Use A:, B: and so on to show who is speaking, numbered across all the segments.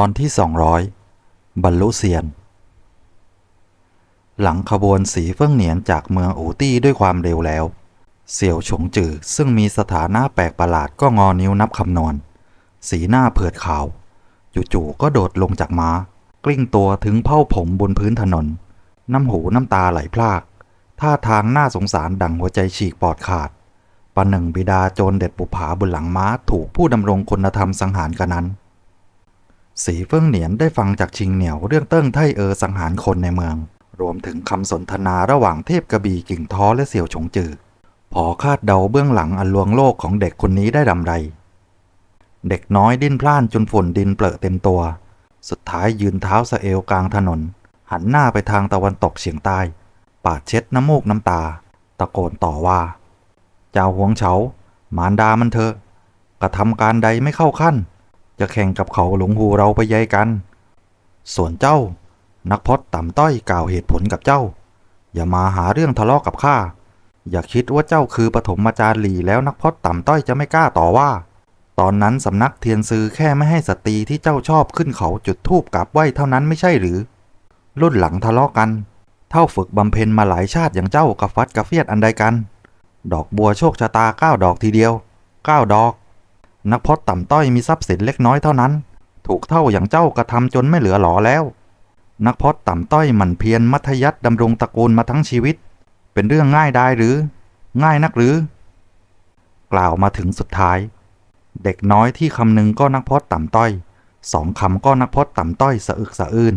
A: อนที่ 200 บรรลุเซียน หลังขบวนสีเฟิ่งเหนียนจากเมืองอูตี้ด้วยความเร็วแล้ว เสี่ยวฉงจือซึ่งมีสถานะแปลกประหลาดก็งอนิ้วนับคำนวณ สีหน้าเผือดขาว จู่ๆก็โดดลงจากม้า กลิ้งตัวถึงเผ้าผมบนพื้นถนน น้ำหูน้ำตาไหลพราก ท่าทางน่าสงสารดังหัวใจฉีกปอดขาดปนหนึ่งบิดาโจรเด็ดปุผาบนหลังม้าถูกผู้ดำรงคุณธรรมสังหารกันนั้น สีเฟิ่งเหนียนได้ฟังจากชิงเหนียวเรื่องเติ้งไทเออสังหารคนในเมือง รวมถึงคำสนทนาระหว่างเทพกระบี่กิ่งท้อและเสี่ยวฉงจือพอคาดเดาเบื้องหลังอันลวงโลกของเด็กคนนี้ได้ดำไร เด็กน้อยดิ้นพล่านจนฝุ่นดินเปลอะเต็มตัว สุดท้ายยืนเท้าสะเอวกลางถนน หันหน้าไปทางตะวันตกเฉียงใต้ ปาดเช็ดน้ำมูกน้ำตา ตะโกนต่อว่า เจ้าหวงเฉามารดามันเถอะกระทำการใดไม่เข้าขั้น จะแข่งกับเขาหลงหูเราไปใยกัน ส่วนเจ้า นักพจน์ต่ำต้อยกล่าวเหตุผลกับเจ้า อย่ามาหาเรื่องทะเลาะกับข้า อย่าคิดว่าเจ้าคือปฐมอาจารย์หลีแล้วนักพจน์ต่ำต้อยจะไม่กล้าต่อว่า ตอนนั้นสำนักเทียนซือแค่ไม่ให้สตรีที่เจ้าชอบขึ้นเขาจุดธูปกราบไหวเท่านั้นไม่ใช่หรือ รุ่นหลังทะเลาะกัน เท่าฝึกบำเพ็ญมาหลายชาติอย่างเจ้ากับฟัดกับเฟียดอันใดกัน ดอกบัวโชคชะตาเก้าดอกทีเดียวเก้าดอก นักพจน์ต่ำต้อยมีทรัพย์สินเล็กน้อยเท่านั้น ถูกเท่าอย่างเจ้ากระทำจนไม่เหลือหลอแล้ว นักพจน์ต่ำต้อยหมั่นเพียรมัธยัติดำรงตระกูลมาทั้งชีวิต เป็นเรื่องง่ายได้หรือ ง่ายนักหรือ กล่าวมาถึงสุดท้าย เด็กน้อยที่คำหนึ่งก็นักพจน์ต่ำต้อยสองคำก็นักพจน์ต่ำต้อยสะอึกสะอื้น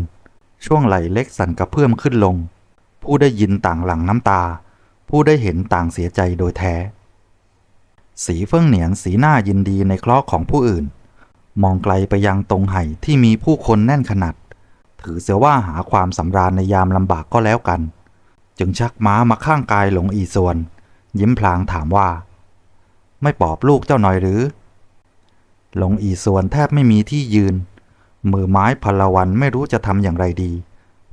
A: ช่วงไหลเล็กสั่นกระเพื่อมขึ้นลง ผู้ได้ยินต่างหลั่งน้ำตา ผู้ได้เห็นต่างเสียใจโดยแท้ สีเฟิ่งเหนียนสีหน้ายินดีในเคราะห์ของผู้อื่น มองไกลไปยังตรงไห่ที่มีผู้คนแน่นขนาด ถือเสียว่าหาความสำราญในยามลำบากก็แล้วกัน จึงชักม้ามาข้างกายหลงอีส่วน ยิ้มพลางถามว่า ไม่ปอบลูกเจ้าหน่อยหรือ หลงอีส่วนแทบไม่มีที่ยืน มือไม้พลวันไม่รู้จะทำอย่างไรดี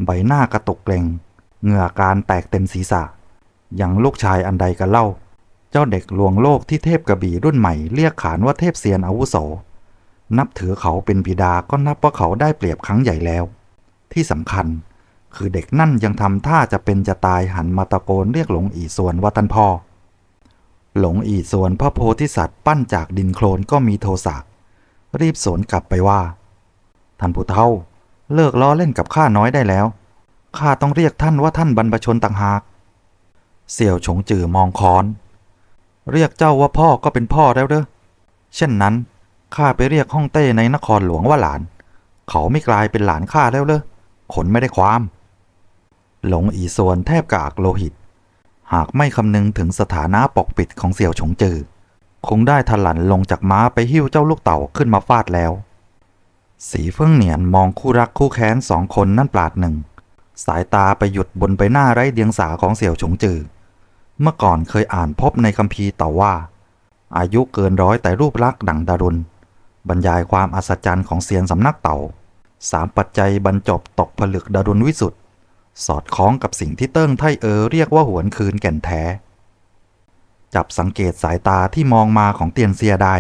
A: ใบหน้ากระตุกเกรงเหงื่อการแตกเต็มศีรษะอย่างลูกชายอันใดกันเล่า จ้าเด็กลวงโลกที่เทพกระบี่รุ่นใหม่เรียกขานว่าเทพเซียนอาวุโส นับถือเขาเป็นบิดาก็นับว่าเขาได้เปรียบครั้งใหญ่แล้ว ที่สำคัญคือเด็กนั่นยังทำท่าจะเป็นจะตายหันมาตะโกนเรียกหลงอีส่วนว่าท่านพ่อ หลงอีส่วนพระโพธิสัตว์ปั้นจากดินโคลนก็มีโทสะรีบสวนกลับไปว่า ท่านผู้เฒ่า เลิกล้อเล่นกับข้าน้อยได้แล้วข้าต้องเรียกท่านว่าท่านบรรพชนต่างหาก เสี่ยวฉงจือมองค้อน เรียกเจ้าว่าพ่อก็เป็นพ่อแล้วเด้อเช่นนั้นข้าไปเรียกฮ่องเต้ในนครหลวงว่าหลาน เขาไม่กลายเป็นหลานข้าแล้วเลอขนไม่ได้ความ หลงอีส่วนแทบกากโลหิต หากไม่คำนึงถึงสถานะปกปิดของเสี่ยวฉงจือคงได้ทลันลงจากม้าไปหิ้วเจ้าลูกเต่าขึ้นมาฟาดแล้ว สีเฟื่องเหนียนมองคู่รักคู่แค้นสองคนนั่นปลาดหนึ่ง สายตาไปหยุดบนใบหน้าไร้เดียงสาของเสี่ยวฉงจือ เมื่อก่อนเคยอ่านพบในคัมภีร์ต่อว่า อายุเกินร้อยแต่รูปลักษณ์ดั่งดารุณ บรรยายความอัศจรรย์ของเซียนสำนักเต่าสามปัจจัยบรรจบตกผลึกดารุณวิสุทธ์สอดคล้องกับสิ่งที่เติ้งไทเออเรียกว่าหวนคืนแก่นแท้ จับสังเกตสายตาที่มองมาของเตียนเซียได้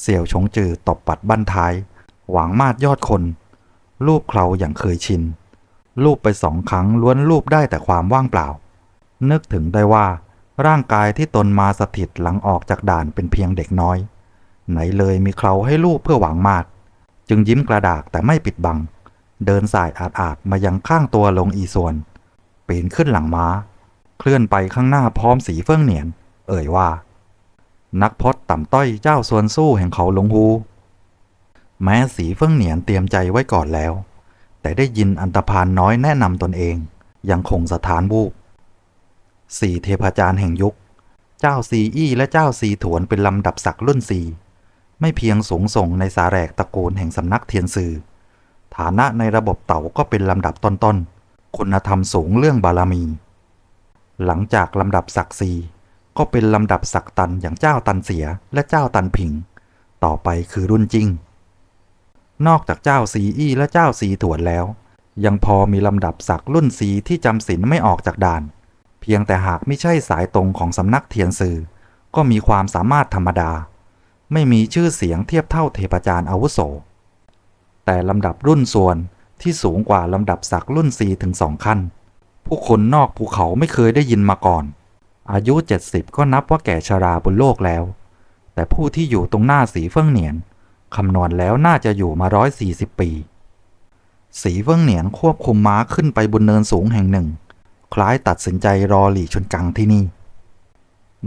A: เสี่ยวชงจือตบปัดบั้นท้าย หวังมาดยอดคน รูปเคราอย่างเคยชิน รูปไปสองครั้งล้วนรูปได้แต่ความว่างเปล่า นึกถึงได้ว่าร่างกายที่ตนมาสถิตหลังออกจากด่านเป็นเพียงเด็กน้อย ไหนเลยมีเคราให้ลูกเพื่อหวังมาดจึงยิ้มกระดากแต่ไม่ปิดบัง เดินสายอาดอาดๆมายังข้างตัวลงอีส่วน ปีนขึ้นหลังม้า เคลื่อนไปข้างหน้าพร้อมสีเฟื่องเหนียน เอ่ยว่า นักพจน์ต่ำต้อยเจ้าส่วนสู้แห่งเขาหลงฮูแม้สีเฟื่องเหนียนเตรียมใจไว้ก่อนแล้ว แต่ได้ยินอันตพานน้อยแนะนำตนเอง ยังคงสถานวูบ สี่เทพาจารย์แห่งยุค เจ้าซีอี้และเจ้าซีถวนเป็นลำดับศักดิ์รุ่นสี่ไม่เพียงสูงส่งในสาแรกตระกูลแห่งสำนักเทียนซือฐานะในระบบเต่าก็เป็นลำดับต้นๆ คุณธรรมสูงเรื่องบารมี หลังจากลำดับศักดิ์ซีก็เป็นลำดับศักดิ์ตันอย่างเจ้าตันเสียและเจ้าตันผิง ต่อไปคือรุ่นจริง นอกจากเจ้าซีอี้และเจ้าซีถวนแล้ว ยังพอมีลำดับศักดิ์รุ่นสีที่จำศีลไม่ออกจากด่าน เพียงแต่หากไม่ใช่สายตรงของสำนักเทียนซือก็มีความสามารถธรรมดา ไม่มีชื่อเสียงเทียบเท่าเทพจารย์อาวุโส แต่ลำดับรุ่นส่วนที่สูงกว่าลำดับศักดิ์รุ่นสี่ถึงสองขั้น ผู้คนนอกภูเขาไม่เคยได้ยินมาก่อน อายุ 70 ก็นับว่าแก่ชราบนโลกแล้ว แต่ผู้ที่อยู่ตรงหน้าสีเฟิ่งเหนียนคำนวณแล้วน่าจะอยู่มาร้อยสี่สิบปี สีเฟิ่งเหนียนควบคุมม้าขึ้นไปบนเนินสูงแห่งหนึ่ง คล้ายตัดสินใจรอหลี่ชนกังที่นี่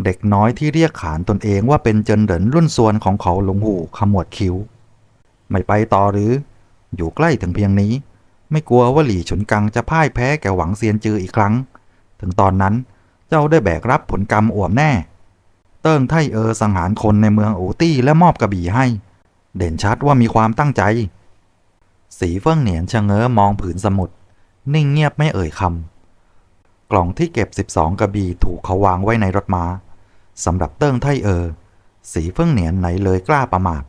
A: เด็กน้อยที่เรียกขานตนเองว่าเป็นเจินเหรินรุ่นส่วนของเขาหลงหูขมวดคิ้ว ไม่ไปต่อหรือ อยู่ใกล้ถึงเพียงนี้ ไม่กลัวว่าหลี่ฉุนกังจะพ่ายแพ้แก่หวังเซียนจืออีกครั้ง ถึงตอนนั้นเจ้าได้แบกรับผลกรรมอ่วมแน่ เติ้งไทเออสังหารคนในเมืองอูตี้และมอบกระบี่ให้ เด่นชัดว่ามีความตั้งใจ สีเฟิ่งเหนียนชะเง้อมองผืนสมุด นิ่งเงียบไม่เอ่ยคำ กล่องที่เก็บ 12 กระบี่ถูกเขาวางไว้ในรถม้าสำหรับเติ้งไทเออ สีเฟิ่งเหนียนไหนเลยกล้าประมาท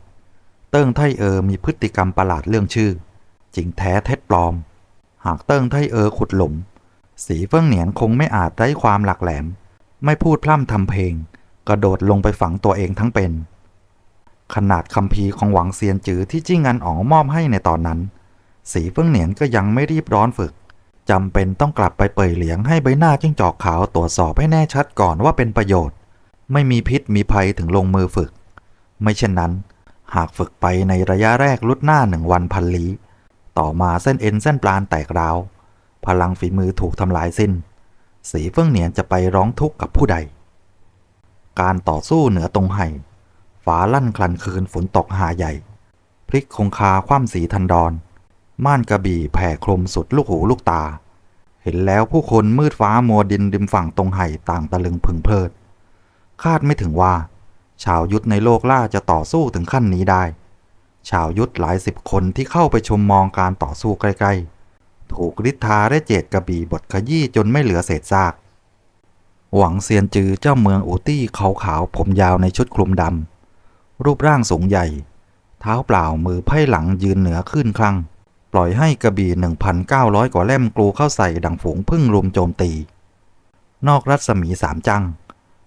A: เติ้งไทเออมีพฤติกรรมประหลาดเรื่องชื่อ จริงแท้เท็จปลอม หากเติ้งไทเออขุดหลุม สีเฟิ่งเหนียนคงไม่อาจไร้ความหลักแหลม ไม่พูดพร่ำทำเพลง กระโดดลงไปฝังตัวเองทั้งเป็น ขนาดคำพีของหวังเซียนจือที่จิ้งงันอ๋องมอบให้ในตอนนั้น สีเฟิ่งเหนียนก็ยังไม่รีบร้อนฝึก จำเป็นต้องกลับไปเป่ยเหลียงให้ใบหน้าจิ้งจอกขาวตรวจสอบให้แน่ชัดก่อนว่าเป็นประโยชน์ ไม่มีพิษมีภัยถึงลงมือฝึก ไม่เช่นนั้น หากฝึกไปในระยะแรกลุดหน้าหนึ่งวันพันลี้ต่อมาเส้นเอ็นเส้นปลานแตกร้าว พลังฝีมือถูกทำลายสิ้น สีเฟื่องเหนียนจะไปร้องทุกข์กับผู้ใด การต่อสู้เหนือตรงไห่ฟ้าลั่นคลันคืนฝนตกหาใหญ่พลิกคงคาคว่ำสีทันดอน ม่านกระบี่แผ่คลุมสุดลูกหูลูกตา เห็นแล้วผู้คนมืดฟ้ามัวดินริมฝั่งตรงไห่ต่างตะลึงพึงเพลิด คาดไม่ถึงว่า ชาวยุทธในโลกล่าจะต่อสู้ถึงขั้นนี้ได้ ชาวยุทธหลายสิบคนที่เข้าไปชมมองการต่อสู้ใกล้ๆ ถูกฤทธาและเจตกระบี่บทขยี้จนไม่เหลือเศษซาก หวังเซียนจือเจ้าเมืองอูตี้ขาวขาวผมยาวในชุดคลุมดำรูปร่างสูงใหญ่ เท้าเปล่ามือไพ่หลังยืนเหนือขึ้นคลั่ง ปล่อยให้กระบี่ 1,900 กว่าเล่มกลูเข้าใส่ดังฝูงพึ่งรุมโจมตี นอกรัศมีสามจัง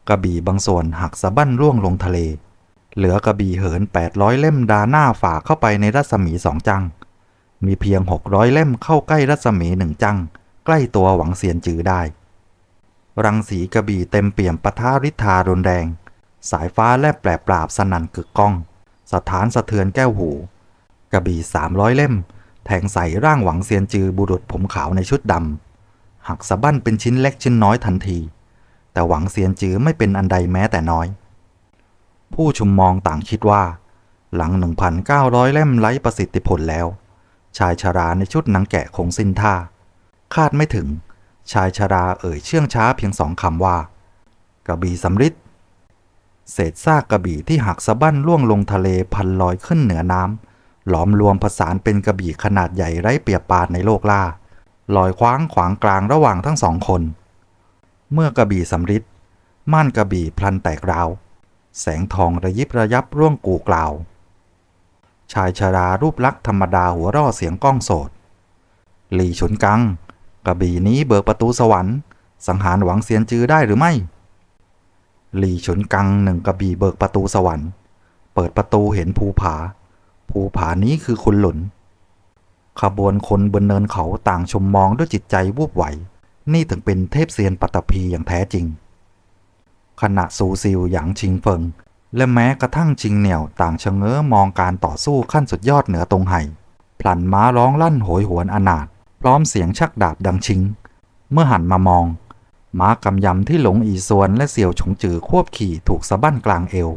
A: กระบี่บางส่วนหักสะบั้นร่วงลงทะเล เหลือกระบี่เหิน 800 เล่มดาหน้าฝ่าเข้าไปในรัศมีสองจัง มีเพียง 600 เล่มเข้าใกล้รัศมีหนึ่งจัง ใกล้ตัวหวังเซียนจือได้ รังสีกระบี่เต็มเปี่ยมปะทะริธารุนแรง สายฟ้าแลบแปลปราบสนั่นกึกก้อง สถานสะเทือนแก้วหู กระบี่300 เล่ม แทงใส่ร่างหวังเซียนจือบุรุษผมขาวในชุดดำหักสะบั้นเป็นชิ้นเล็กชิ้นน้อยทันที แต่หวังเซียนจือไม่เป็นอันใดแม้แต่น้อย ผู้ชุมมองต่างคิดว่า หลัง 1,900 เล่มไร้ประสิทธิผลแล้ว ชายชาราในชุดหนังแกะคงสิ้นท่า คาดไม่ถึง ชายชาราเอ่ยเชื่องช้าเพียงสองคำว่า กระบี่สำริดเศษซากกระบี่ที่หักสะบั้นล่วงลงทะเลพันลอยขึ้นเหนือน้ำ หลอมรวมผสานเป็นกระบี่ขนาดใหญ่ไร้เปรียบปานในโลกล่าลอยคว้างขวางกลางระหว่างทั้งสองคน เมื่อกระบี่สำริดม่านกระบี่พลันแตกราว แสงทองระยิบระยับร่วงกูกล่าว ชายชารารูปลักษณ์ธรรมดาหัวร่อเสียงก้องโสดหลี่ฉุนกัง กระบี่นี้เบิกประตูสวรรค์ สังหารหวังเซียนจือได้หรือไม่ หลี่ฉุนกังหนึ่งกระบี่เบิกประตูสวรรค์ เปิดประตูเห็นภูผา ภูผานี้คือคุณหลุนขบวนคนบนเนินเขาต่างชมมองด้วยจิตใจวูบไหว นี่ถึงเป็นเทพเซียนปัตตภีอย่างแท้จริง ขณะซูซิวหยางชิงเฟิง และแม้กระทั่งชิงเหนี่ยวต่างชะเง้อมองการต่อสู้ขั้นสุดยอดเหนือตรงไห่พลันม้าร้องลั่นโหยหวนอนาถพร้อมเสียงชักดาบดังชิง เมื่อหันมามอง ม้ากำยำที่หลงอีสวนและเสี่ยวฉงจือควบขี่ถูกสะบั้นกลางเอว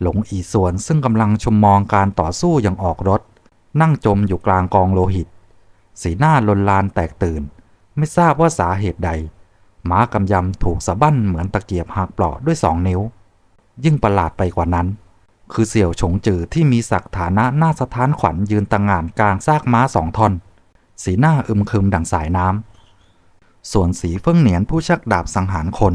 A: หลงอีส่วนซึ่งกำลังชมมองการต่อสู้อย่างออกรถ นั่งจมอยู่กลางกองโลหิต สีหน้าลนลานแตกตื่น ไม่ทราบว่าสาเหตุใดม้ากำยำถูกสะบั้นเหมือนตะเกียบหักเปลาะด้วยสองนิ้ว ยิ่งประหลาดไปกว่านั้น คือเสี่ยวฉงจือที่มีศักฐานะหน้าสะท้านขวัญยืนตะงงานกลางซากม้าสองท่อน สีหน้าอึมครึมดังสายน้ำส่วนสีเฟิ่งเหนียนผู้ชักดาบสังหารคน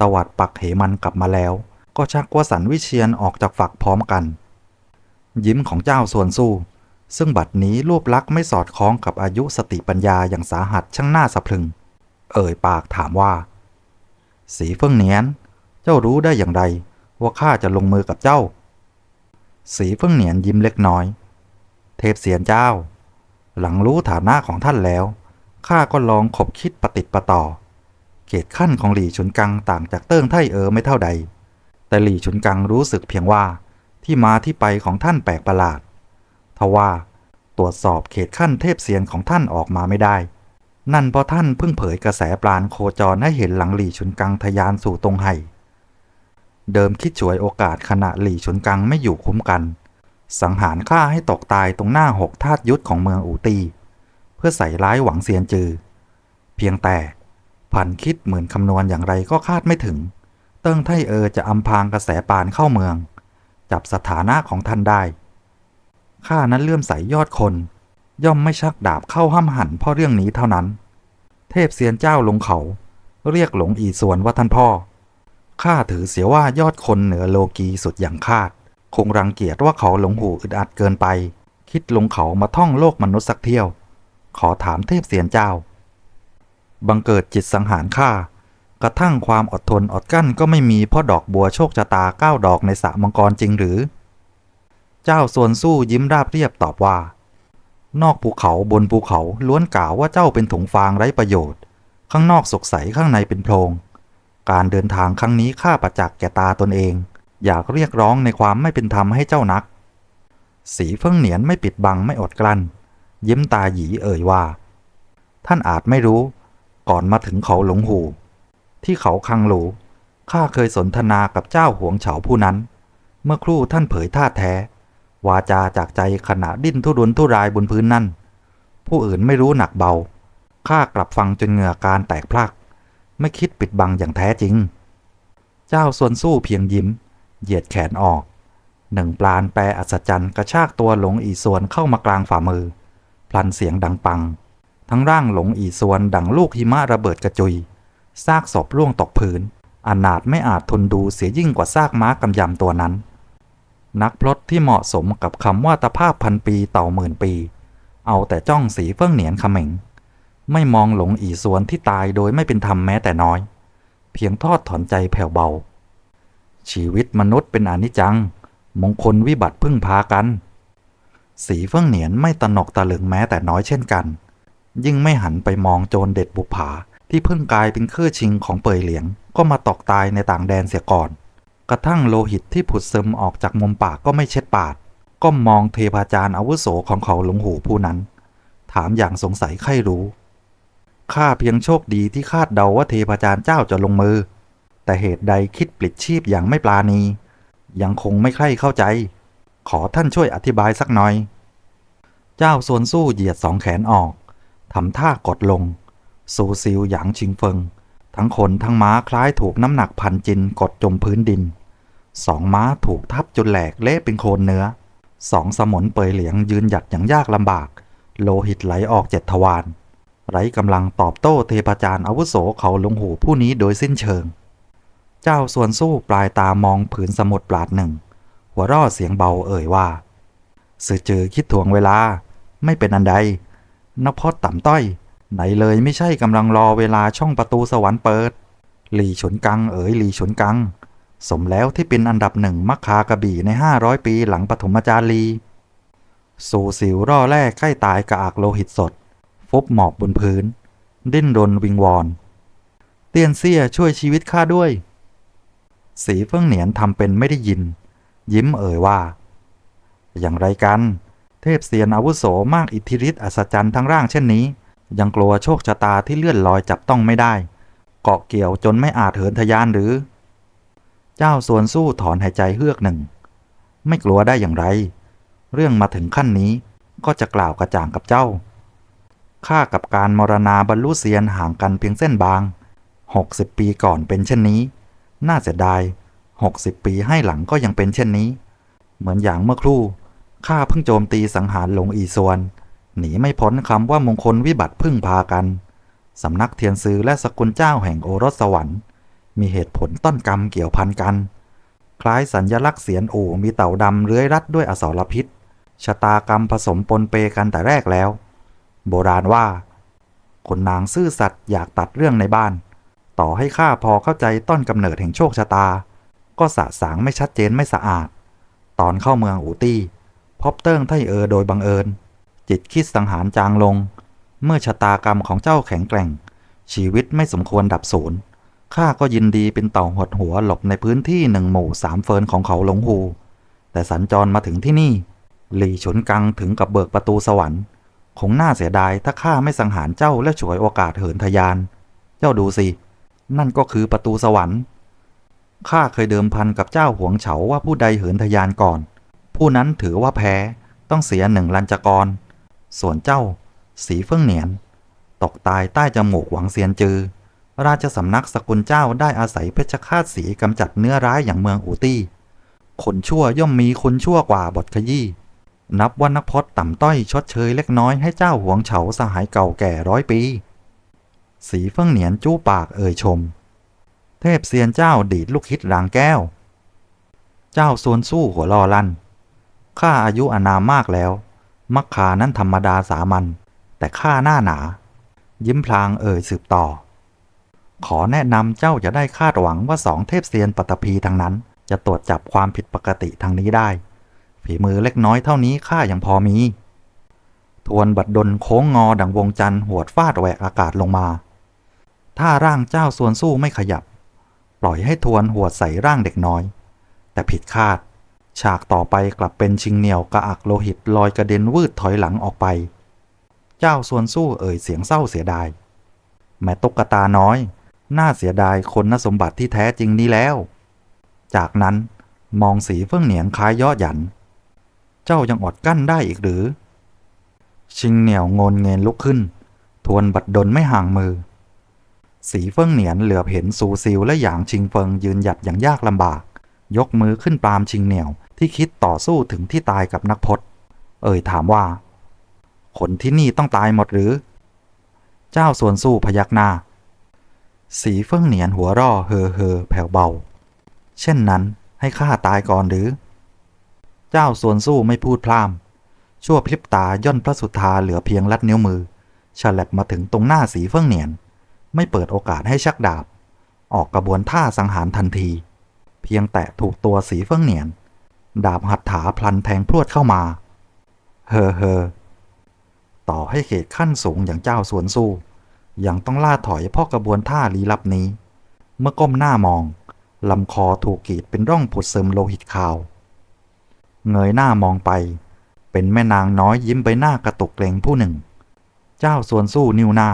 A: ตวัดปักเหมันกลับมาแล้ว ก็ชักวสันวิเชียนออกจากฝักพร้อมกัน ยิ้มของเจ้าส่วนสู้ ซึ่งบัดนี้รูปลักษณ์ไม่สอดคล้องกับอายุสติปัญญาอย่างสาหัสช่างน่าสะพรึง เอ่ยปากถามว่า สีเฟิ่งเนียน เจ้ารู้ได้อย่างไร ว่าข้าจะลงมือกับเจ้า สีเฟิ่งเหนียนยิ้มเล็กน้อย เทพเสียนเจ้า หลังรู้ฐานะของท่านแล้วข้าก็ลองขบคิดประติดประต่อเขตขั้นของหลี่ฉุนกังต่างจากเติ้งไทเออไม่เท่าใด แต่หลี่ฉุนกังรู้สึกเพียงว่าที่มาที่ไปของท่านแปลกประหลาดทว่าตรวจสอบเขตขั้นเทพเสียนของท่านออกมาไม่ได้ นั่นเพราะท่านเพิ่งเผยกระแสปราณโคจรให้เห็นหลังหลี่ฉุนกังทะยานสู่ตรงไห่ เดิมคิดฉวยโอกาสขณะหลี่ฉุนกังไม่อยู่คุ้มกัน สังหารฆ่าให้ตกตายตรงหน้าหกธาตุยุทธของเมืองอูตี เพื่อใส่ร้ายหวังเซียนจือ เพียงแต่พันคิดเหมื่นคำนวณอย่างไรก็คาดไม่ถึง ติ้งไทเออจะอำพรางกระแสปานเข้าเมือง จับสถานะของท่านได้ ข้านั้นเลื่อมใสยอดคน ย่อมไม่ชักดาบเข้าห้ำหันเพราะเรื่องนี้เท่านั้น เทพเซียนเจ้าลงเขา เรียกหลงอีส่วนว่าท่านพ่อ ข้าถือเสียว่ายอดคนเหนือโลกีสุดอย่างคาด คงรังเกียจว่าเขาหลงหูอึดอัดเกินไป คิดลงเขามาท่องโลกมนุษย์สักเที่ยว ขอถามเทพเสียนเจ้า บังเกิดจิตสังหารข้า ระทั่งความอดทนอดกั้นก็ไม่มีเพราะดอกบัวโชคชะตาเก้าดอกในสระมังกรจริงหรือ เจ้าส่วนสู้ยิ้มราบเรียบตอบว่า นอกภูเขาบนภูเขาล้วนกล่าวว่าเจ้าเป็นถุงฟางไร้ประโยชน์ ข้างนอกสกใสข้างในเป็นโพรง การเดินทางครั้งนี้ข้าประจักษ์แก่ตาตนเอง อยากเรียกร้องในความไม่เป็นธรรมให้เจ้านัก สีเฟิ่งเหนียนไม่ปิดบังไม่อดกลั้นยิ้มตาหยีเอ่ยว่า ท่านอาจไม่รู้ ก่อนมาถึงเขาหลงหู ที่เขาคังหลู ข้าเคยสนทนากับเจ้าหวงเฉาผู้นั้น เมื่อครู่ท่านเผยท่าแท้ วาจาจากใจขณะดิ้นทุรนทุรายบนพื้นนั่น ผู้อื่นไม่รู้หนักเบา ข้ากลับฟังจนเหงื่อการแตกพลัก ไม่คิดปิดบังอย่างแท้จริง เจ้าส่วนสู้เพียงยิ้ม เหยียดแขนออก หนึ่งปลานแปรอัศจรรย์กระชากตัวหลงอีส่วนเข้ามากลางฝ่ามือ พลันเสียงดังปัง ทั้งร่างหลงอีส่วนดังลูกหิมะระเบิดกระจุย ซากศพร่วงตกพื้นอนาถไม่อาจทนดูเสียยิ่งกว่าซากม้ากำยำตัวนั้น นักพลดที่เหมาะสมกับคำว่าตภาพพันปีเต่อหมื่นปี เอาแต่จ้องสีเฟื่องเหนียนขม็งไม่มองหลงอีส่วนที่ตายโดยไม่เป็นธรรมแม้แต่น้อย เพียงทอดถอนใจแผ่วเบา ชีวิตมนุษย์เป็นอนิจจัง มงคลวิบัติพึ่งพากัน สีเฟื่องเหนียนไม่ตนกตะลึงแม้แต่น้อยเช่นกัน ยิ่งไม่หันไปมองโจรเด็ดบุปผา ที่เพิ่งกลายเป็นเครื่อชิงของเปยเหลียง ก็มาตอกตายในต่างแดนเสียก่อน กระทั่งโลหิตที่ผุดซึมออกจากมุมปากก็ไม่เช็ดปาด ก็มองเทพาจารย์อาวุโสของเขาหลงหูผู้นั้น ถามอย่างสงสัยใครรู้ข้าเพียงโชคดีที่คาดเดาว่าเทพาจารย์เจ้าจะลงมือ แต่เหตุใดคิดปลิดชีพอย่างไม่ปลาณี ยังคงไม่ใคร่เข้าใจ ขอท่านช่วยอธิบายสักหน่อย เจ้าส่วนสู้เหยียดสองแขนออกทำท่ากดลง สูซิวหยางชิงเฟิง ทั้งคนทั้งม้าคล้ายถูกน้ำหนักพันจินกดจมพื้นดิน สองม้าถูกทับจนแหลกเละเป็นโคลนเนื้อ สองสมนเปยเหลียงยืนหยัดอย่างยากลำบาก โลหิตไหลออกเจ็ดทวารไร้กำลังตอบโต้เทพาจารย์อาวุโสเขาลงหูผู้นี้โดยสิ้นเชิง เจ้าส่วนสู้ปลายตามองผืนสมุดปราดหนึ่ง หัวร่อเสียงเบาเอ่ยว่าสื่อจือคิดถ่วงเวลา ไม่เป็นอันใดนพจน์ต่ำต้อย ไหนเลยไม่ใช่กำลังรอเวลาช่องประตูสวรรค์เปิด หลีฉนกังเอ๋ยหลีฉนกัง สมแล้วที่เป็นอันดับหนึ่งมักคากระบี่ใน 500 ปีหลังปฐมจารีสูสิวร่อแรกใกล้ตายกระอักโลหิตสด ฟุบหมอบบนพื้น ดิ้นรนวิงวอน เตียนเสียช่วยชีวิตข้าด้วย สีเฟื่องเหนียนทำเป็นไม่ได้ยิน ยิ้มเอ่ยว่า อย่างไรกัน เทพเสียนอาวุโสมากอิทธิฤทธิ์อัศจรรย์ทั้งร่างเช่นนี้ ยังกลัวโชคชะตาที่เลื่อนลอยจับต้องไม่ได้ เกาะเกี่ยวจนไม่อาจเหินทะยานหรือ เจ้าส่วนสู้ถอนหายใจเฮือกหนึ่ง ไม่กลัวได้อย่างไร เรื่องมาถึงขั้นนี้ก็จะกล่าวกระจ่างกับเจ้าข้ากับการมรณาบรรลุเซียนห่างกันเพียงเส้นบาง 60 ปีก่อนเป็นเช่นนี้ น่าเสียดาย 60 ปีให้หลังก็ยังเป็นเช่นนี้ เหมือนอย่างเมื่อครู่ข้าเพิ่งโจมตีสังหารหลงอีส่วน หนีไม่พ้นคำว่ามงคลวิบัติพึ่งพากัน สำนักเทียนซือและสกุลเจ้าแห่งโอรสสวรรค์ มีเหตุผลต้นกรรมเกี่ยวพันกัน คล้ายสัญญลักษณ์เสียนโอมีเต่าดำเลื้อยรัดด้วยอสรพิษ ชะตากรรมผสมปนเปกันแต่แรกแล้ว โบราณว่า คนนางซื่อสัตย์อยากตัดเรื่องในบ้าน ต่อให้ข้าพอเข้าใจต้นกำเนิดแห่งโชคชะตา ก็สะสางไม่ชัดเจนไม่สะอาด ตอนเข้าเมืองอูตี้พบเติ้งไทเออโดยบังเอิญ จิตคิดสังหารจางลง เมื่อชะตากรรมของเจ้าแข็งแกร่ง ชีวิตไม่สมควรดับสูญข้าก็ยินดีเป็นเต่าหดหัวหลบในพื้นที่หนึ่งหมู่สามเฟินของเขาหลงหูแต่สัญจรมาถึงที่นี่ หลี่ฉุนกังถึงกับเบิกประตูสวรรค์ คงน่าเสียดายถ้าข้าไม่สังหารเจ้าและฉวยโอกาสเหินทะยาน เจ้าดูสิ นั่นก็คือประตูสวรรค์ข้าเคยเดิมพันกับเจ้าหวงเฉาว่าผู้ใดเหินทะยานก่อน ผู้นั้นถือว่าแพ้ต้องเสียหนึ่งลัญจกร ส่วนเจ้า สีเฟื่องเหนียน ตกตายใต้จมูกหวังเซียนจือ ราชสำนักสกุลเจ้าได้อาศัยเพชฌฆาตสีกำจัดเนื้อร้ายอย่างเมืองอูตี้คนชั่วย่อมมีคนชั่วกว่าบทขยี้นับว่านักพจน์ต่ำต้อยชดเชยเล็กน้อยให้เจ้าหวงเฉาสหายเก่าแก่ร้อยปี สีเฟื่องเหนียนจู้ปากเอ่ยชม เทพเซียนเจ้าดีดลูกคิดรางแก้ว เจ้าส่วนสู้หัวลอลั่นข้าอายุอานามมากแล้ว มักคานั้นธรรมดาสามัญแต่ข้าหน้าหนา ยิ้มพลางเอ่ยสืบต่อ ขอแนะนำเจ้าจะได้คาดหวังว่าสองเทพเซียนปัตตภีทางนั้น จะตรวจจับความผิดปกติทางนี้ได้ ฝีมือเล็กน้อยเท่านี้ข้ายังพอมี ทวนบัดดลโค้งงอดังวงจันทร์หวดฟาดแหวกอากาศลงมา ถ้าร่างเจ้าส่วนสู้ไม่ขยับ ปล่อยให้ทวนหวดใส่ร่างเด็กน้อย แต่ผิดคาด ฉากต่อไปกลับเป็นชิงเหนียวกระอักโลหิตลอยกระเด็นวืดถอยหลังออกไป เจ้าส่วนสู้เอ่ยเสียงเศร้าเสียดาย แม่ตุ๊กตาน้อย น่าเสียดายคนนสมบัติที่แท้จริงนี้แล้ว จากนั้นมองสีเฟื่องเหนียนคล้ายย่อหยัน เจ้ายังอดกั้นได้อีกหรือ ชิงเหนียวงนเงินลุกขึ้น ทวนบัดดลไม่ห่างมือ สีเฟิงเหนียนเหลือบเห็นซูซิลและหยางชิงเฟิงยืนหยัดอย่างยากลำบากยกมือขึ้นปรามชิงเหนียว ที่คิดต่อสู้ถึงที่ตายกับนักพจน์ เอ่ยถามว่า คนที่นี่ต้องตายหมดหรือ เจ้าส่วนสู้พยักหน้า สีเฟิงเหนียนหัวร่อเฮอเฮอแผ่วเบา เช่นนั้นให้ข้าตายก่อนหรือ เจ้าส่วนสู้ไม่พูดพร่ำชั่วพริบตาย่นพระสุธาเหลือเพียงลัดนิ้วมือฉลับมาถึงตรงหน้าสีเฟิงเหนียน ไม่เปิดโอกาสให้ชักดาบ ออกกระบวนท่าสังหารทันที เพียงแตะถูกตัวสีเฟิงเหนียน ดาบหัตถาพลันแทงพรวดเข้ามา เฮอเฮอต่อให้เขตขั้นสูงอย่างเจ้าสวนสู้ ยังต้องล่าถอยเพราะกระบวนท่าลี้ลับนี้ เมื่อก้มหน้ามองลำคอถูกกีดเป็นร่องผุดซึมโลหิตขาว เงยหน้ามองไป เป็นแม่นางน้อยยิ้มใบหน้ากระตุกเกรงผู้หนึ่ง เจ้าสวนสู้นิ้วหน้า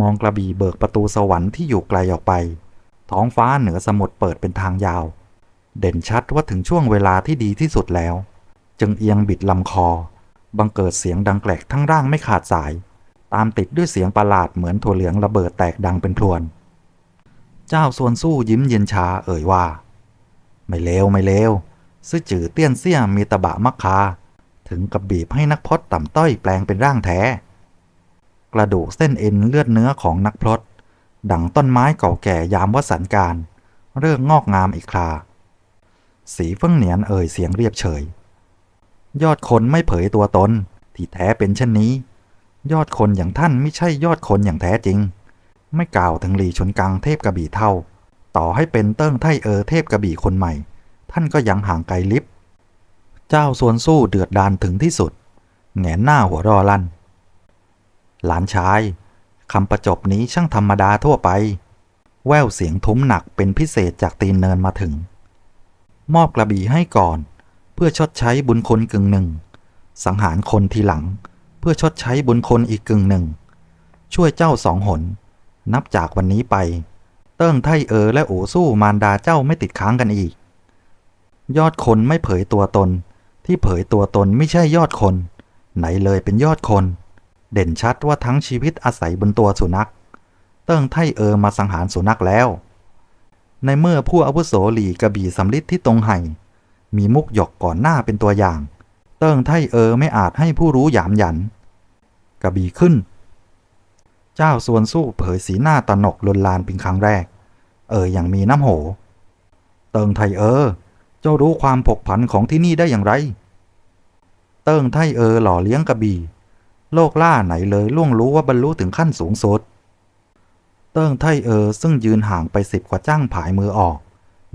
A: มองกระบี่เบิกประตูสวรรค์ที่อยู่ไกลออกไป ท้องฟ้าเหนือสมุทรเปิดเป็นทางยาว เด่นชัดว่าถึงช่วงเวลาที่ดีที่สุดแล้ว จึงเอียงบิดลำคอ บังเกิดเสียงดังแกลกทั้งร่างไม่ขาดสาย ตามติดด้วยเสียงประหลาดเหมือนถั่วเหลืองระเบิดแตกดังเป็นพลวน เจ้าส่วนสู้ยิ้มเย็นชาเอ่ยว่า ไม่เลวไม่เลวซื่อจือเตี้ยนเสี่ยมีตะบะมักคา ถึงกับบีบให้นักพจน์ต่ำต้อยแปลงเป็นร่างแท้ กระดูกเส้นเอ็นเลือดเนื้อของนักพรตดังต้นไม้เก่าแก่ยามวสันการ เริ่มงอกงามอีกครา สีเฟื่องเหนียนเอ่ยเสียงเรียบเฉย ยอดคนไม่เผยตัวตนที่แท้เป็นเช่นนี้ ยอดคนอย่างท่านไม่ใช่ยอดคนอย่างแท้จริง ไม่กล่าวถึงหลีชนกังเทพกระบี่เท่า ต่อให้เป็นเติ้งไทเออเทพกระบี่คนใหม่ ท่านก็ยังห่างไกลลิบ เจ้าส่วนสู้เดือดดานถึงที่สุดแงนหน้าหัวรอลั่น หลานชายคำประจบนี้ช่างธรรมดาทั่วไป แววเสียงทุ้มหนักเป็นพิเศษจากตีนเนินมาถึง มอบกระบี่ให้ก่อน เพื่อชดใช้บุญคนกึ่งหนึ่ง สังหารคนทีหลัง เพื่อชดใช้บุญคนอีกกึ่งหนึ่ง ช่วยเจ้าสองหน นับจากวันนี้ไป เติ้งไทเออและโอสู้มารดาเจ้าไม่ติดค้างกันอีก ยอดคนไม่เผยตัวตน ที่เผยตัวตนไม่ใช่ยอดคน ไหนเลยเป็นยอดคน เด่นชัดว่าทั้งชีวิตอาศัยบนตัวสุนัข เติ้งไทเออมาสังหารสุนัขแล้ว ในเมื่อผู้อาวุโสหลีกระบี่สำลิดที่ตรงไห่ มีมุกหยกก่อนหน้าเป็นตัวอย่าง เติ้งไทเออไม่อาจให้ผู้รู้หยามหยัน กระบี่ขึ้น เจ้าส่วนสู้เผยสีหน้าตนกลนลานเป็นครั้งแรก เอออย่างมีน้ำโห เติ้งไทเออ เจ้ารู้ความผกผันของที่นี่ได้อย่างไร เติ้งไทเออหล่อเลี้ยงกระบี่ โลกล่าไหนเลยล่วงรู้ว่าบรรลุถึงขั้นสูงสุด ติ้งไทเออซึ่งยืนห่างไปสิบกว่าจ้างผายมือออก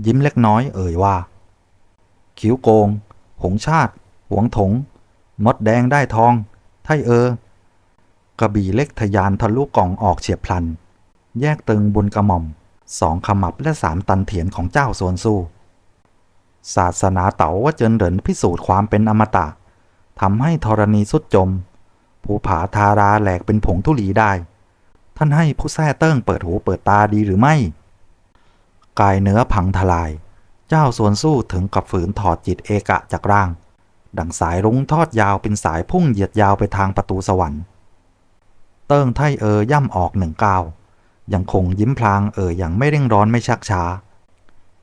A: ยิ้มเล็กน้อยเอ่ยว่า คิ้วโกง หงชาติ หวงถง มดแดงได้ทอง ไทเออกระบี่เล็กทะยานทะลุกล่องออกเฉียบพลัน แยกตึงบนกระหม่อมสองขมับและสามตันเถียนของเจ้าสวนสู้ ศาสนาเต๋าว่าเจินเหรินพิสูจน์ความเป็นอมตะทำให้ธรณีสุดจม ภูผาทาราแหลกเป็นผงธุลีได้ ท่านให้ผู้แท้เติ้งเปิดหูเปิดตาดีหรือไม่ กายเนื้อพังทลาย เจ้าส่วนสู้ถึงกับฝืนถอดจิตเอกะจากร่าง ดังสายรุ้งทอดยาวเป็นสายพุ่งเหยียดยาวไปทางประตูสวรรค์ เติ้งไทเออย่ำออกหนึ่งก้าวยังคงยิ้มพลางเอ่ยอย่างไม่เร่งร้อนไม่ชักช้า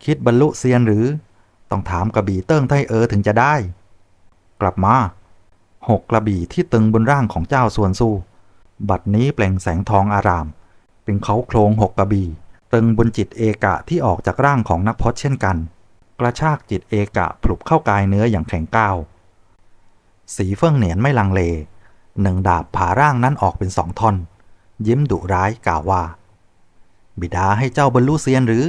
A: คิดบรรลุเซียนหรือ ต้องถามกระบี่เติ้งไทเออถึงจะได้ กลับมาหกกระบี่ที่ตึงบนร่างของเจ้าส่วนสู้ บัดนี้เปล่งแสงทองอาราม เป็นเขาโครงหกกระบี่ตึงบนจิตเอกะที่ออกจากร่างของนักพจน์เช่นกัน กระชากจิตเอกะผลุบเข้ากายเนื้ออย่างแข็งก้าวสีเฟื่องเหนียนไม่ลังเลหนึ่งดาบผ่าร่างนั้นออกเป็นสองท่อน ยิ้มดุร้ายกล่าวว่า บิดาให้เจ้าบรรลุเซียนหรือ